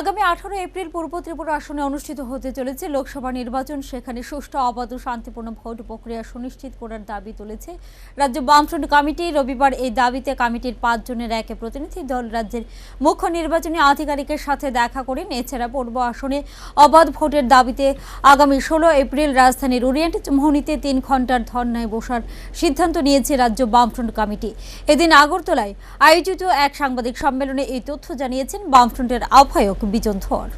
আগামী আঠারো এপ্রিল পূর্ব ত্রিপুরা আসনে অনুষ্ঠিত হতে চলেছে লোকসভা নির্বাচন। সেখানে সুষ্ঠু, অবাধ ও শান্তিপূর্ণ ভোট প্রক্রিয়া সুনিশ্চিত করার দাবি তুলেছে রাজ্য বামফ্রন্ট কমিটি। রবিবার এই দাবিতে কমিটির পাঁচজনের এক প্রতিনিধি দল রাজ্যের মুখ্য নির্বাচনী আধিকারিকের সাথে দেখা করেন এছাড়া পূর্ব আসনে অবাধ ভোটের দাবিতে আগামী ষোলো এপ্রিল রাজধানীর ওরিয়েন্ট মোহনীতে তিন ঘণ্টার ধর্নায় বসার সিদ্ধান্ত নিয়েছে রাজ্য বামফ্রন্ট কমিটি। এদিন আগরতলায় আয়োজিত এক সাংবাদিক সম্মেলনে এই তথ্য জানিয়েছেন বামফ্রন্টের আহ্বায়ক বিজন ধর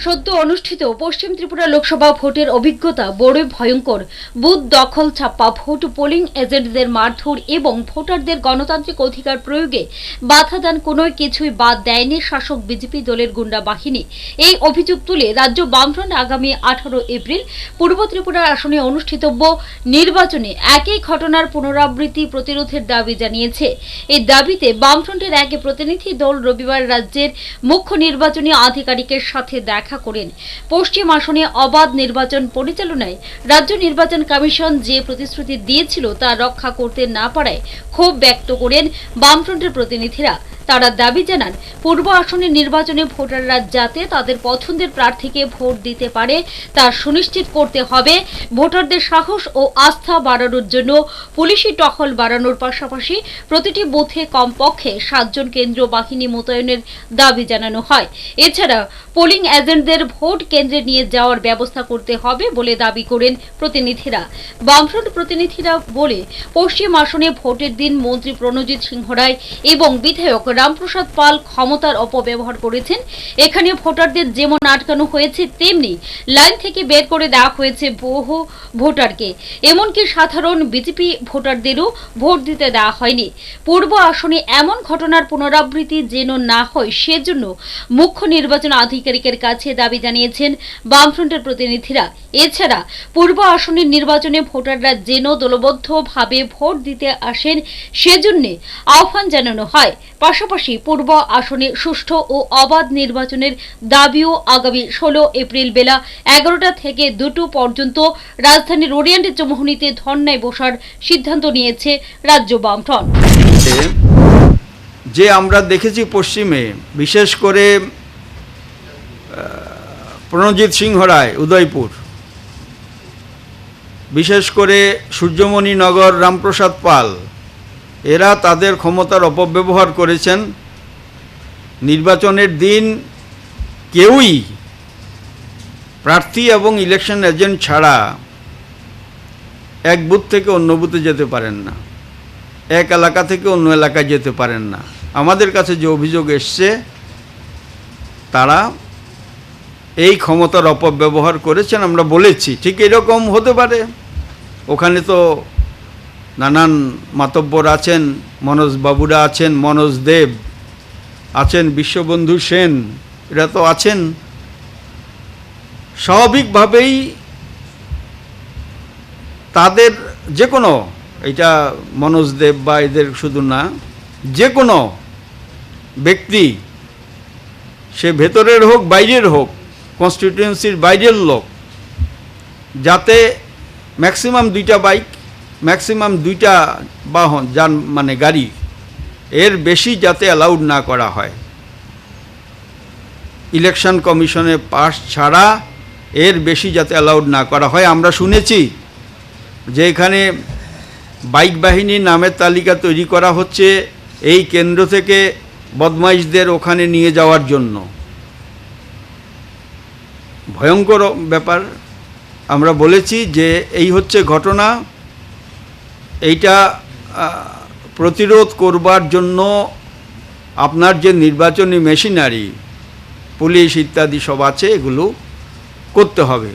সদ্য অনুষ্ঠিত পশ্চিম ত্রিপুরা লোকসভা ভোটের অভিজ্ঞতা বড়ই ভয়ঙ্কর। বুথ দখল, ছাপ্পা ভোট, পোলিং এজেন্টদের মারধর এবং ভোটারদের গণতান্ত্রিক অধিকার প্রয়োগে বাধা দান কোনো কিছুই বাদ দেয়নি শাসক বিজেপি দলের গুন্ডা বাহিনী। এই অভিযোগ তুলে রাজ্য বামফ্রন্ট আগামী আঠারো এপ্রিল পূর্ব ত্রিপুরা আসনে অনুষ্ঠিতব্য নির্বাচনে একই ঘটনার পুনরাবৃত্তি প্রতিরোধের দাবি জানিয়েছে। এই দাবিতে বামফ্রন্টের এক প্রতিনিধি দল রবিবার রাজ্যের মুখ্য নির্বাচনী আধিকারিকের সাথে দেখা করেন। পশ্চিম আসনে অবাধ নির্বাচন পরিচালনায় রাজ্য নির্বাচন কমিশন যে প্রতিশ্রুতি দিয়েছিল তা রক্ষা করতে না পারায় ক্ষোভ ব্যক্ত করেন বামফ্রন্টের প্রতিনিধিরা। তারা দাবি জানান, পূর্ব আসনে নির্বাচনে ভোটাররা যাতে তাদের পছন্দের প্রার্থীকে ভোট দিতে পারে তা সুনিশ্চিত করতে হবে। ভোটারদের সাহস ও আস্থা বাড়ানোর জন্য পুলিশি টহল বাড়ানোর পাশাপাশি প্রতিটি বুথে কমপক্ষে সাতজন কেন্দ্রীয় বাহিনী মোতায়েনের দাবি জানানো হয়। এছাড়া পোলিং এজেন্টদের ভোট কেন্দ্রে নিয়ে যাওয়ার ব্যবস্থা করতে হবে বলে দাবি করেন প্রতিনিধিরা। বামফ্রন্ট প্রতিনিধিরা বলে, পশ্চিম আসনে ভোটের দিন মন্ত্রী প্রণজিৎ সিংহ রায় এবং বিধায়ক রামপ্রসাদ পাল ক্ষমতার অপব্যবহার করেছেন। এখানে ভোটারদের যেমন আটকানো হয়েছে, তেমনি লাইন থেকে বের করে দেওয়া হয়েছে বহু ভোটারকে। এমনকি সাধারণ বিজেপি ভোটারদেরও ভোট দিতে দেওয়া হয়নি। পূর্ব আসনে এমন ঘটনার পুনরাবৃত্তি যেন না হয়, সেজন্য মুখ্য নির্বাচন আধিকারিকের কাছে দাবি জানিয়েছেন বামফ্রন্টের প্রতিনিধিরা। এছাড়া পূর্ব আসনের নির্বাচনে ভোটাররা যেন দলবদ্ধভাবে ভোট দিতে আসেন, সেজন্য আহ্বান জানানো হয়। পাশাপাশি পূর্ব আসনে সুষ্ঠু ও অবাধ নির্বাচনের দাবিও আগামী ষোলো এপ্রিল বেলা এগারোটা থেকে দুটো পর্যন্ত রাজধানীর ওরিয়েন্ট চৌমুহনীতে ধর্নায় বসার সিদ্ধান্ত নিয়েছে রাজ্য বামফ্রন্ট। যে আমরা দেখেছি পশ্চিমে, বিশেষ করে প্রণজিৎ সিংহ রায়, উদয়পুর। বিশেষ করে সূর্যমণি নগর, রামপ্রসাদ পাল এরা তাদের ক্ষমতার অপব্যবহার করেছেন। নির্বাচনের দিন কেউই প্রার্থী এবং ইলেকশন এজেন্ট ছাড়া এক বুথ থেকে অন্য বুথে যেতে পারেন না। এক এলাকা থেকে অন্য এলাকায় যেতে পারেন না। আমাদের কাছে যে অভিযোগ এসছে, তারা এই ক্ষমতার অপব্যবহার করেছেন, আমরা বলেছি। ঠিক এরকম হতে পারে। ওখানে তো নানান মাতব্বর আছেন, মনোজ বাবুরা আছেন, মনোজ দেব আছেন, বিশ্ববন্ধু সেন, এরা তো আছেন। স্বাভাবিকভাবেই তাদের যে কোনো এটা মনোজ দেব বা এদের শুধু না যে কোনো ব্যক্তি, সে ভেতরের হোক, বাইরের হোক কনস্টিটিউয়েন্সির বাইরের লোক, যাতে ম্যাক্সিমাম দুইটা বাইক ম্যাক্সিমাম দুইটা বাহন, যান মানে গাড়ি, এর বেশি যাতে অ্যালাউড না করা হয়। ইলেকশন কমিশনের পাস ছাড়া এর বেশি যাতে অ্যালাউড না করা হয়। আমরা শুনেছি যে এখানে বাইক বাহিনীর নামের তালিকা তৈরি করা হচ্ছে এই কেন্দ্র থেকে বদমাইশদের ওখানে নিয়ে যাওয়ার জন্য। ভয়ঙ্কর ব্যাপার। আমরা বলেছি যে এই হচ্ছে ঘটনা। এইটা প্রতিরোধ করবার জন্য আপনার যে নির্বাচনী মেশিনারি, পুলিশ ইত্যাদি সব আছে, এগুলো করতে হবে।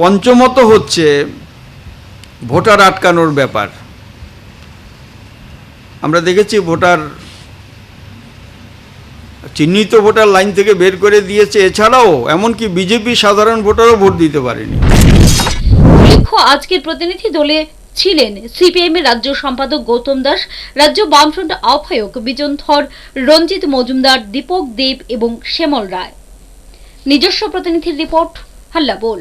পঞ্চমত হচ্ছে ভোটার আটকানোর ব্যাপার। আমরা দেখেছি ভোটার চিহ্নিত ভোটার লাইন থেকে বের করে দিয়েছে, এছাড়াও এমনকি বিজেপি সাধারণ ভোটারও ভোট দিতে পারেনি। আজকের প্রতিনিধি দলে ছিলেন সিপিএম এর রাজ্য সম্পাদক গৌতম দাস, রাজ্য বামফ্রন্ট আহ্বায়ক বিজন থর, রঞ্জিত মজুমদার, দীপক দেব এবং শ্যামল রায়। নিজস্ব প্রতিনিধির রিপোর্ট হাল্লা বল।